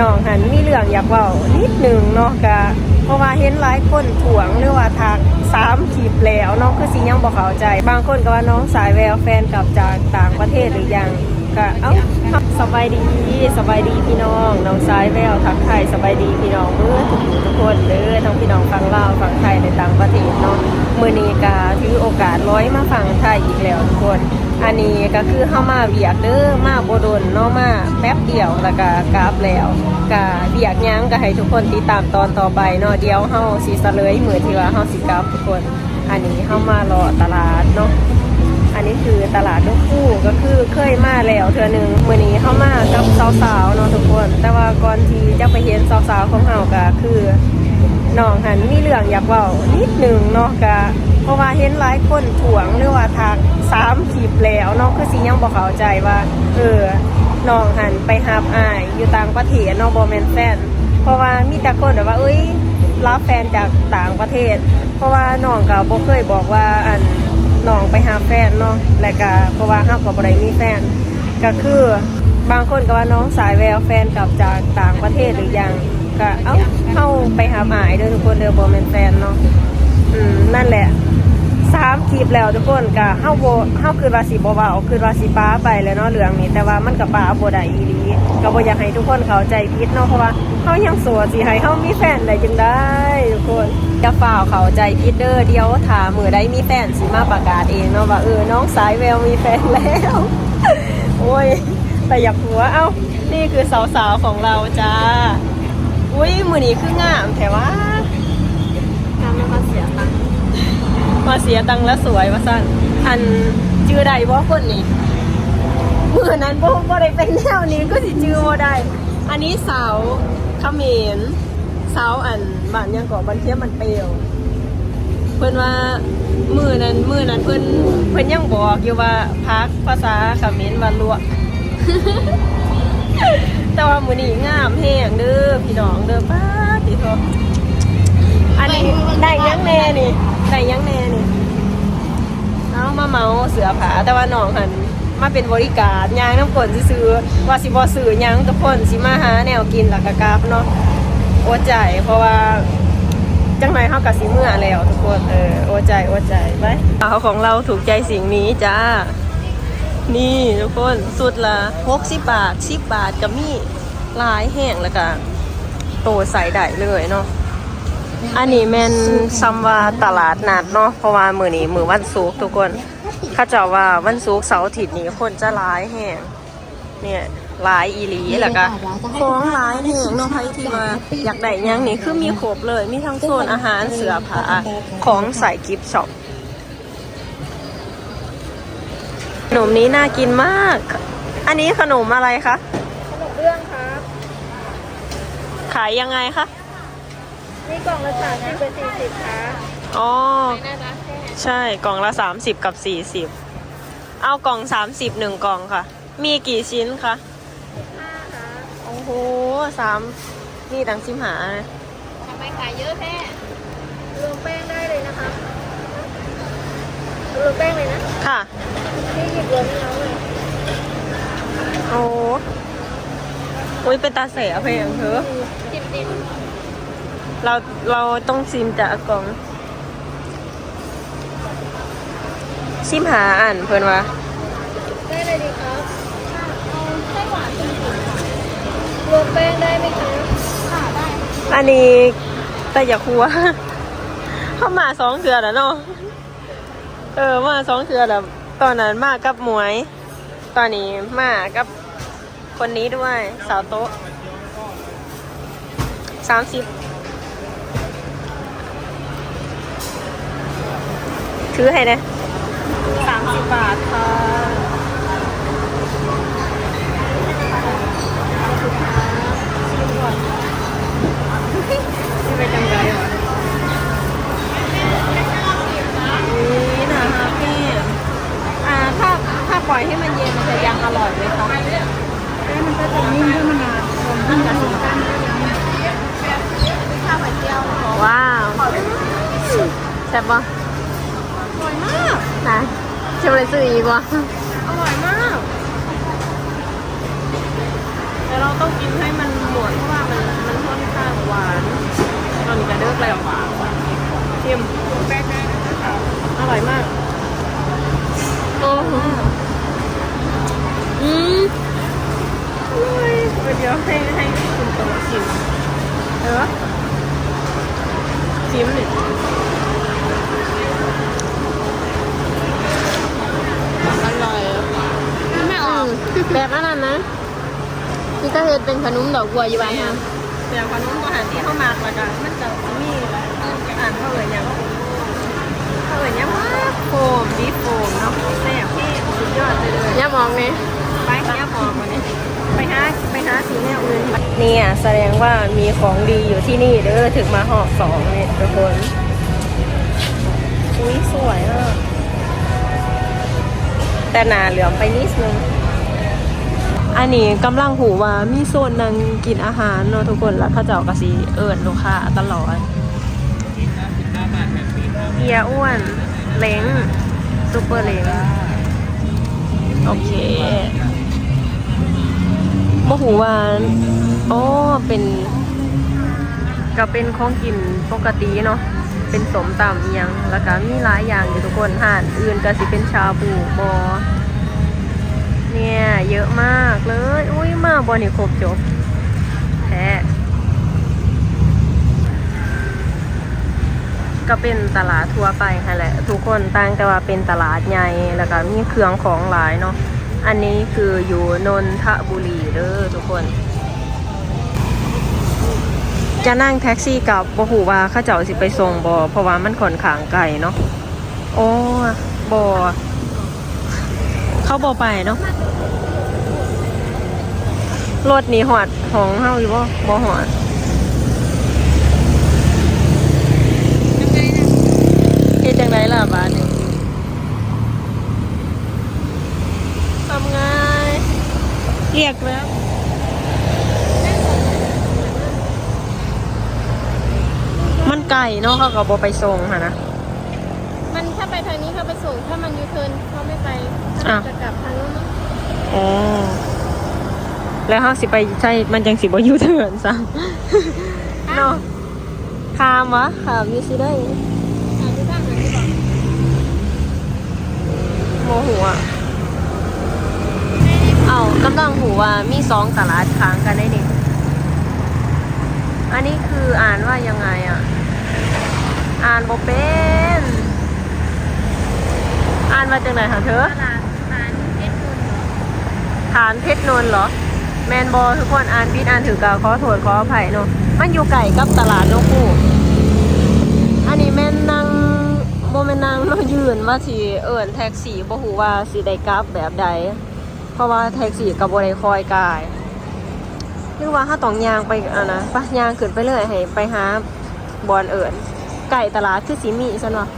น้องหันมีเรื่องอยากเว้านิดหนึ่งเนาะกะเพราะว่าเห็นหลายคนถ่วงหรือว่าทักสามคลิปแล้วเนาะคือสิยังบ่เข้าใจ บางคนก็ว่าน้องสายแววแฟนกลับจากต่างประเทศหรือยังก็เอ้าสบายดีสบายดีพี่น้องน้องสายแววทักไทยสบายดีพี่น้องเมื่อทุกทุกคนเด้อทั้งพี่น้องฟังลาวฟังไทยในต่างประเทศเนาะมื้อนี้ก็ถือโอกาสร้อยมาฟังไทยอีกแล้วทุกคน อันนี้ก็คือเข้ามาเวียกเด้อมาโบดนเนาะมาแป๊บเดียวแล้วก็กราบแล้วก็เวียกยังก็ให้ทุกคนติดตามตอนต่อไปเนาะเดียวเฮาสิเสลยเหมือนที่ว่าเฮาสิกราบทุกคน อันนี้เฮามารอตลาดเนาะอันนี้คือตลาดนกคู่ก็คือเคยมาแล้วเทือหนึงมื้อนี้เฮามากับสาวๆเนาะทุกคน แต่ว่าก่อนที่จะไปเห็นสาวๆของเฮาก็คือน้องหันมีเรื่องอยากเว้านิดหนึงเนาะกะ ราะว่าเห็นหลายคนถ่วงหรือว่าทักสามคลิปแล้วเนาะคือสิยังบ่เข้าใจว่า เออน้องหันไปหาบอายอยู่ต่างประเทศเนาะบ่แมนแฟน เพราะว่ามีแต่คนแบบว่า เอ้ยรับแฟนจากต่างประเทศ เพราะว่าน้องก็บ่เคยบอกว่าอันน้องไปหาแฟนเนาะและก็เพราะว่าเฮาก็บ่ได้มีแฟน ก็คือบางคนก็ว่าน้องสายแววแฟนกลับจากต่างประเทศหรือยังก็เอ้าเข้าไปหาหมายเด้อทุกคนเด้อบ่แมนแฟนเนาะ อืมนั่นแหละสามคลิปแล้วทุกคนก็เฮาบ่เฮาคือว่าสิบ่เว้าคือว่าสิป้าไปแล้วเนาะเรื่องนี้แต่ว่ามันก็ป้าบ่ได้อีหลีก็บ่อยากให้ทุกคนเข้าใจผิดเนาะเพราะว่าเฮายังโสดสิให้เฮามีแฟนได้จังได้ทุกคนอย่าฝ่าเข้าใจผิดเด้อเดี๋ยวถามมื้อใดมีแฟนสิมาประกาศเองเนาะว่าเออน้องสายแววมีแฟนแล้วโอ้ยแต่อยากหัวเอ้านี่คือสาวๆของเราจ้าอุ้ยมือนี้คืองามแต่ว่า ทำแล้วก็เสียตังค์ มา เสียตังค์แล้วสวยว่าสั้นอันจื้อใดว่คนนี้มือนั้นบ่บ่ได้เป็นแนวนี้ก็สิจื้อบ่ได้ อันนี้สาวเขมรสาวอันบ้านยังเกาะบันเทียมมันเปรียวเพิ่นว่ามือนั้นมือนั้นเพิ่นเพิ่นยังบอกอยู่ว่าพักภาษาเขมรว่าลวกแต่ว่ามือนี้งามแห้งเด้อพี่น้องเด้อป้าติโทอันนี้ได้ยังแน่นี่ ได้ยังแน่นี่เอามาเมาเสือผาแต่ว่าน้องหันมาเป็นบริการยางน้ำกลนซื้อว่าสิบ่ซื้อยังทุกคนสิมาหาแนวกินหลักกะกราบเนาะโอใจเพราะว่าจังไรเฮากับสีเมื่อแล้วทุกคนเออโอใจโอใจไปเอาของเราถูกใจสิ่งนี้จ้า นี่ทุกคนสุดละ60บบาท10บบาทกับมีลายแห้งแล้วก็โตใส่ได้เลยเนาะ อันนี้แม่นซัมว่าตลาดนัดเนาะเพราะว่ามือนี้มือวันศุกร์ทุกคนเข้าเจ้าว่าวันศุกร์เสาร์อาทิตย์นี้คนจะหลายแห้งเนี่ยหลายอีหลีแล้วก็ของหลายแห้งเนาะใครที่ว่าอยากได้หยังนี่คือมีครบเลย มีทั้งโซนอาหารเสื้อผ้าของใส่กิฟต์ช็อปขนมนี้น่ากินมาก อันนี้ขนมอะไรคะขนมเรื่องครับขายยังไงคะ นี่กล่องละสามสิบเป็นสี่สิบครับอ๋อน่ารักแค่ใช่กล่องละ 30 กับ 40 เอากล่อง 30หนึ่งกล่องค่ะ มีกี่ชิ้นคะห้าครับโอ้โหสามนี่ตังชิมหานะทำไมขายเยอะแค่รวมแป้งได้เลยนะครับรวมแป้งเลยนะค่ะพี่หยิบรวมให้น้องเลยโอ้โหอุ้ยเป็นตาเสียเพลงเถอะจิบดิน เราเราต้องซิมจากกล่องชิมหาอ่านเพื่อนว่าได้เลยดีครับเอาไส้หวานสี่สิบรวมแป้งได้ไหมคะค่ะได้ อันนี้แต่อย่าคัวเข้ามาสองเถื่อแล้วเนาะเออมาสองเถื่อแล้วตอนนั้นมากับหมวย ตอนนี้มากับคนนี้ด้วยสาวโต๊ะสามสิบ ถือให้นะสามสิบบาทค่ะที่ไปจังไงนี่นะคะพี่อ่าถ้าถ้าปล่อยให้มันเย็นมันจะยังอร่อยไหมคะแป้งมันก็จะนิ่มด้วยมันนานรวมกันกับสีแป้งก็ยังนิ่มข้าวไข่เจียวว้าวแซ่บปะ จะไปซื้ออีกวะอร่อยมาก แต่เราต้องกินให้มันหมดเพราะว่ามันมันค่อนข้างหวานตอนนี้จะเลิกอะไรหวานเค็มแป้งอร่อยมากโอ้โอืมอร่อยเดี๋ยวให้ให้คุณตัวชิมเออชิมหนึ่ง แบบอันนั้นนะนี่ก็เฮ็ดเป็นขนมดอกบัวอยู่บ้านค่ะอย่างขนมอาหารที่เข้ามากแล้วก็มันจะมีอ่านเขาเอ่ยยังเขาเอ่ยยังว่าโฟมดีโฟมเนาะแซ่บพี่สุดยอดเลยเลยย่ามองนี่ไปเนี้ยพอมาเนี่ยไปหาไปหาสีแนวอื่นเนี่ยแสดงว่ามีของดีอยู่ที่นี่เด้อถึงมาหอบสองเนี่ยทุกคนอุ้ยสวยอะแต่หนาเหลือมไปนิดนึง อันนี้กำลังหูว่ามีโซนนั่งกินอาหารเนาะทุกคนแล้วเขาเจ้ากะสีเอิญลูกค้าตลอดเฮียอ้วนเล้งซูเปอร์เล้งโอเคโมหูว่าอ๋อเป็นก็เป็นของกินปกติเนาะเป็นสมตำอียงแล้วก็มีหลายอย่างอยู่ทุกคนห่านอื่นก็สิเป็นชาบูบอ เนี่ยเยอะมากเลย อุ้ยมาบอนี่ครบจบแท้ก็เป็นตลาดทั่วไปค่ะแหละ ทุกคนต่างแต่ว่าเป็นตลาดใหญ่แล้วก็มีเครื่องของหลายเนาะอันนี้คืออยู่นนทบุรีเด้อทุกคน จะนั่งแท็กซี่กับบ่หูว่าข้าเจ้าสิไปส่งบอเพราะว่ามันค่อนขางไกลเนาะโอ้บอ เขาบอไปเนาะรถนี่หอดของเฮาอยู่บ่บ่หอดเฮ็ดจังไดล่ะบ้าดนี้ทำไงเรียกแล้วมันไก่เนาะเขาก็บ่ไปส่งหั่นนะ มันถ้าไปทางนี้เขาไปส่ง ถ้ามันยูเทิร์นเขาไม่ไป อ้าวจะกลับทางนู้นอ๋อแล้วเฮาสิไปใช่มันจังสิบ่อยู่เถินซะเนาะขามวะขามอยู่สิได้ทางที่บ้านหาที่บอกโมโหอะเอากำลังหูว่ามีสองตลาดค้างกันได้นี่อันนี้คืออ่านว่ายังไงอะ อ่านบ่เป็น อ่านมาจากไหนคะเธอตลาดร้านเพชรบุญ ฐานเพชรนนท์เหรอ แมนบอทุกคนอ่านพิดอ่านถือกาขอโทษขออภัยเนาะมันอยู่ไก่กับตลาดนกคู่อันนี้แม่นนางโมแม่นนางเนาะยืนว่าสิเอิญแท็กซี่บ่ฮู้ว่าสิได้กลับแบบใด เพราะว่าแท็กซี่กับบ่ได้คอยกายหรือว่าถ้าต้องยางไปอะนะปะยางขึ้นไปเลยให้ไปหาบอนเอิญไก่ตลาดคือสิมีซั่นวะ